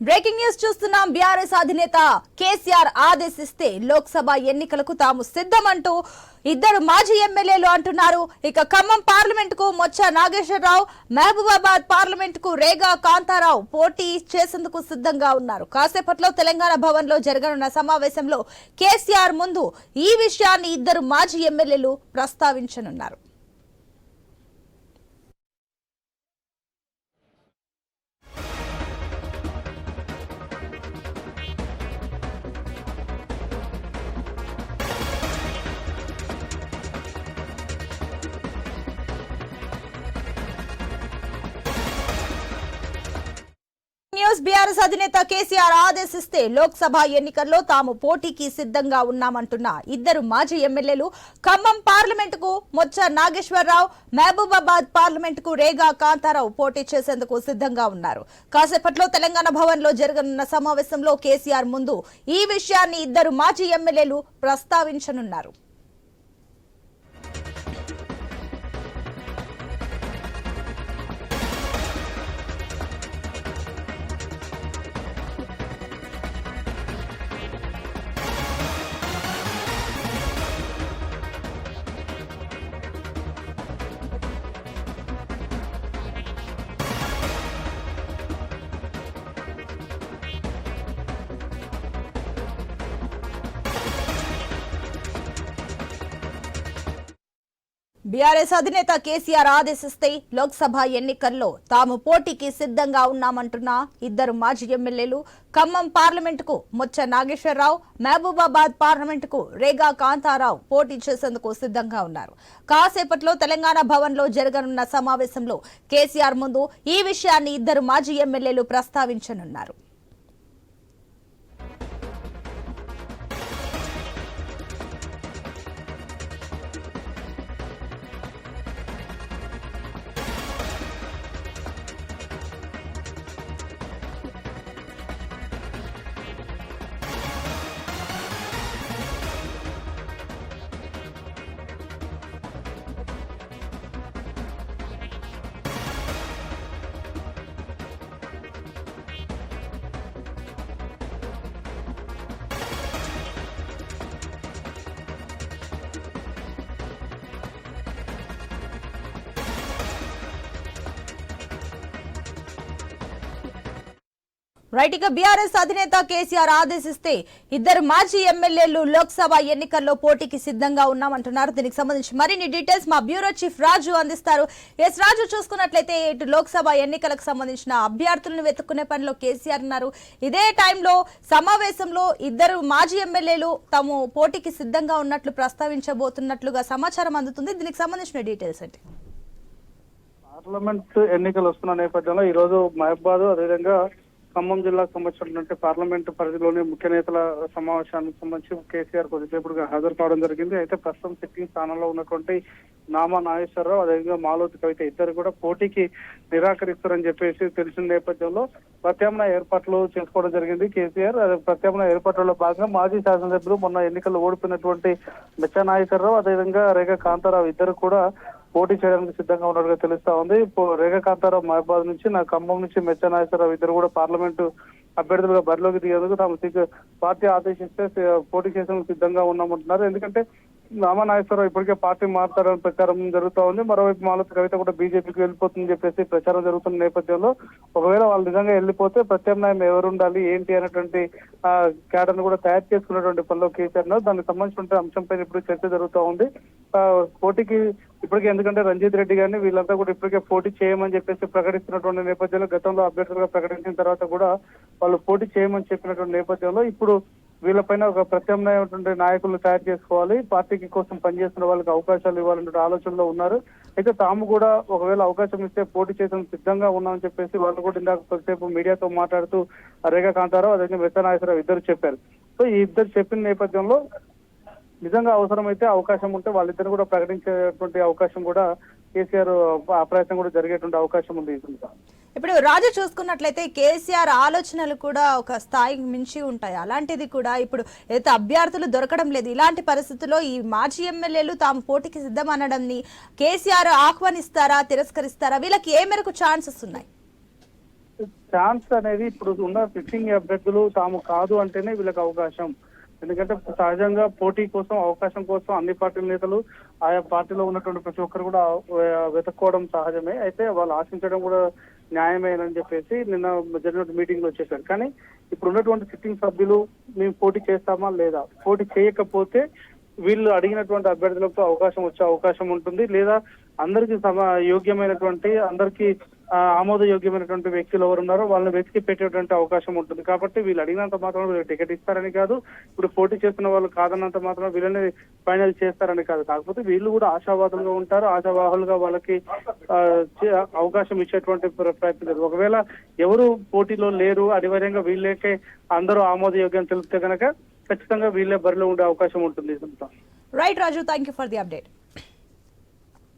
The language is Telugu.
బ్రేకింగ్ న్యూస్ చూస్తున్నాం. బీఆర్ఎస్ అధినేత కేసీఆర్ ఆదేశిస్తే లోక్సభ ఎన్నికలకు తాము సిద్ధమంటూ ఇద్దరు మాజీ ఎమ్మెల్యేలు అంటున్నారు. ఇక ఖమ్మం పార్లమెంట్కు మొచ్చ నాగేశ్వరరావు మహబూబాబాద్ పార్లమెంట్కు రేగా కాంతారావు పోటీ చేసేందుకు సిద్ధంగా ఉన్నారు. కాసేపట్లో తెలంగాణ భవన్లో జరగనున్న సమావేశంలో కేసీఆర్ ముందు ఈ విషయాన్ని ఇద్దరు మాజీ ఎమ్మెల్యేలు ప్రస్తావించనున్నారు. న్యూస్ బీఆర్ఎస్ అధినేత కేసీఆర్ ఆదేశిస్తే లోక్సభ ఎన్నికల్లో తాము పోటీకి సిద్ధంగా ఉన్నామంటున్న ఇద్దరు మాజీ ఎమ్మెల్యేలు ఖమ్మం పార్లమెంట్కు మొచ్చ నాగేశ్వరరావు మహబూబాబాద్ పార్లమెంట్కు రేగా కాంతారావు పోటీ చేసేందుకు సిద్ధంగా ఉన్నారు. కాసేపట్లో తెలంగాణ భవన్లో జరగనున్న సమావేశంలో కేసీఆర్ ముందు ఈ విషయాన్ని ఇద్దరు మాజీ ఎమ్మెల్యేలు ప్రస్తావించనున్నారు. బీఆర్ఎస్ అధినేత కేసీఆర్ ఆదేశిస్తే లోక్సభ ఎన్నికల్లో తాము పోటీకి సిద్ధంగా ఉన్నామంటున్న ఇద్దరు మాజీ ఎమ్మెల్యేలు ఖమ్మం పార్లమెంటుకు మొచ్చ నాగేశ్వరరావు మహబూబాబాద్ పార్లమెంటుకు రేగా కాంతారావు పోటీ చేసేందుకు సిద్ధంగా ఉన్నారు. కాసేపట్లో తెలంగాణ భవన్లో జరగనున్న సమావేశంలో కేసీఆర్ ముందు ఈ విషయాన్ని ఇద్దరు మాజీ ఎమ్మెల్యేలు ప్రస్తావించనున్నారు. రైట్ ఇక బీఆర్ఎస్ అధినేత కేసీఆర్ ఆదేశిస్తే ఇద్దరు మాజీ ఎమ్మెల్యేలు లోక్సభ ఎన్నికల్లో పోటీకి సిద్ధంగా ఉన్నామంటున్నారు. దీనికి సంబంధించి మరిన్ని డీటెయిల్స్ మా బ్యూరో చీఫ్ రాజు అందిస్తారు. ఎస్ రాజు చూసుకున్నట్లయితే ఇటు లోక్సభ ఎన్నికలకు సంబంధించిన అభ్యర్థులను వెతుక్కునే పనిలో కేసీఆర్ ఉన్నారు. ఇదే టైంలో సమావేశంలో ఇద్దరు మాజీ ఎమ్మెల్యేలు తాము పోటీకి సిద్ధంగా ఉన్నట్లు ప్రస్తావించబోతున్నట్లుగా సమాచారం అందుతుంది. దీనికి సంబంధించిన డీటెయిల్స్ అంటే పార్లమెంట్ ఎన్నికలు వస్తున్న నేపథ్యంలో ఈ రోజు మహబాద్ అదేవిధంగా ఖమ్మం జిల్లాకు సంబంధించినటువంటి పార్లమెంట్ పరిధిలోని ముఖ్య నేతల సమావేశానికి సంబంధించి కేసీఆర్ కొద్దిసేపుడుగా హాజరు కావడం జరిగింది. అయితే ప్రస్తుతం సిట్టింగ్ స్థానంలో ఉన్నటువంటి నామా నాగేశ్వరరావు అదేవిధంగా మాలోతి కవిత ఇద్దరు కూడా పోటీకి నిరాకరిస్తారని చెప్పేసి తెలిసిన నేపథ్యంలో ప్రత్యామ్నాయ ఏర్పాట్లు చేసుకోవడం జరిగింది. కేసీఆర్ ప్రత్యామ్నాయ ఏర్పాట్లలో భాగంగా మాజీ శాసనసభ్యులు మొన్న ఎన్నికల్లో ఓడిపోయినటువంటి మెచ్చా నాగేశ్వరరావు అదేవిధంగా రేఖ కాంతారావు ఇద్దరు కూడా పోటీ చేయడానికి సిద్ధంగా ఉన్నట్టుగా తెలుస్తా ఉంది. పో- కాంతారావు మహబాద్ నుంచి నా ఖమ్మం నుంచి మెచ్చనాగేశ్వరరావు ఇద్దరు కూడా పార్లమెంటు అభ్యర్థులుగా బరిలోకి దిగేందుకు తాము పార్టీ ఆదేశిస్తే పోటీ చేసేందుకు సిద్ధంగా ఉన్నామంటున్నారు. ఎందుకంటే నామా ఇప్పటికే పార్టీ మారుతారని ప్రచారం జరుగుతా ఉంది. మరోవైపు మాలతి కవిత కూడా బీజేపీకి వెళ్ళిపోతుందని చెప్పేసి ప్రచారం జరుగుతున్న నేపథ్యంలో ఒకవేళ వాళ్ళు నిజంగా వెళ్ళిపోతే ప్రత్యామ్నాయం ఎవరు ఉండాలి ఏంటి అనేటువంటి ఆ క్యాడర్ కూడా తయారు చేసుకున్నటువంటి పనిలో కేసీఆర్ దానికి సంబంధించిన అంశంపై ఇప్పుడు చర్చ జరుగుతూ ఉంది. ఆ, పోటీకి ఇప్పటికే ఎందుకంటే రంజిత్ రెడ్డి గారిని వీళ్ళంతా కూడా ఇప్పటికే పోటీ చేయమని చెప్పేసి ప్రకటిస్తున్నటువంటి నేపథ్యంలో గతంలో అభ్యర్థులుగా ప్రకటించిన తర్వాత కూడా వాళ్ళు పోటీ చేయమని చెప్పినటువంటి నేపథ్యంలో ఇప్పుడు వీళ్ళపైన ఒక ప్రత్యామ్నాయమైనటువంటి నాయకులు తయారు చేసుకోవాలి. పార్టీకి కోసం పనిచేస్తున్న వాళ్ళకి అవకాశాలు ఇవ్వాలనే ఆలోచనలో ఉన్నారు. అయితే తాము కూడా ఒకవేళ అవకాశం ఇస్తే పోటీ చేసేందుకు సిద్ధంగా ఉన్నామని చెప్పేసి వాళ్ళు కూడా ఇందాక కొద్దిసేపు మీడియాతో మాట్లాడుతూ రేఖా కాంతారావు అదే వెచ్చ ఇద్దరు చెప్పారు. సో ఈ ఇద్దరు చెప్పిన నేపథ్యంలో నిజంగా అవసరమైతే అవకాశం ఉంటే వాళ్ళిద్దరు కూడా ప్రకటించేటువంటి అవకాశం కూడా కేసీఆర్ ఆ ప్రయత్నం కూడా జరిగేటువంటి అవకాశం ఉంది. ఇప్పుడు రాజు చూసుకున్నట్లయితే కేసీఆర్ ఆలోచనలు కూడా ఒక స్థాయికి మించి ఉంటాయి. అలాంటిది కూడా ఇప్పుడు ఏదైతే అభ్యర్థులు దొరకడం లేదు ఇలాంటి పరిస్థితుల్లో ఈ మాజీ ఎమ్మెల్యేలు తాము పోటీకి సిద్ధం అనడంని కేసీఆర్ ఆహ్వానిస్తారా తిరస్కరిస్తారా? వీళ్ళకి ఏ మేరకు ఛాన్సెస్ ఉన్నాయి? ఛాన్స్ అనేది ఇప్పుడు ఉన్న ఫిక్సింగ్ అభ్యర్థులు తాము కాదు అంటేనే వీళ్ళకి అవకాశం. ఎందుకంటే సహజంగా పోటీ కోసం అవకాశం కోసం అన్ని పార్టీల నేతలు ఆయా పార్టీలో ఉన్నటువంటి ప్రతి ఒక్కరు కూడా వెతుక్కోవడం సహజమే. అయితే వాళ్ళు ఆశించడం కూడా న్యాయమేనని చెప్పేసి నిన్న జరిగిన మీటింగ్లో చెప్పారు. కానీ ఇప్పుడు ఉన్నటువంటి సిట్టింగ్ సభ్యులు మేము పోటీ చేస్తామా లేదా? పోటీ చేయకపోతే వీళ్ళు అడిగినటువంటి అభ్యర్థులకు అవకాశం వచ్చే అవకాశం ఉంటుంది. లేదా అందరికి సమ యోగ్యమైనటువంటి అందరికీ ఆమోదయోగ్యమైనటువంటి వ్యక్తులు ఎవరు ఉన్నారో వాళ్ళని వెతికి పెట్టేటువంటి అవకాశం ఉంటుంది. కాబట్టి వీళ్ళు అడిగినంత మాత్రం వీళ్ళు టికెట్ ఇస్తారని కాదు ఇప్పుడు పోటీ చేస్తున్న వాళ్ళు కాదన్నంత మాత్రం వీళ్ళని ఫైనల్ చేస్తారని కాదు. కాకపోతే వీళ్ళు కూడా ఆశావాదులుగా ఉంటారు ఆశావాహులుగా వాళ్ళకి అవకాశం ఇచ్చేటువంటి ప్రయత్నం లేదు ఒకవేళ ఎవరు పోటీలో లేరు అనివార్యంగా వీళ్ళకే అందరూ ఆమోదయోగ్యం తెలిపితే కనుక ఖచ్చితంగా వీళ్ళే బరిలో ఉండే అవకాశం ఉంటుంది right Raju thank you for the update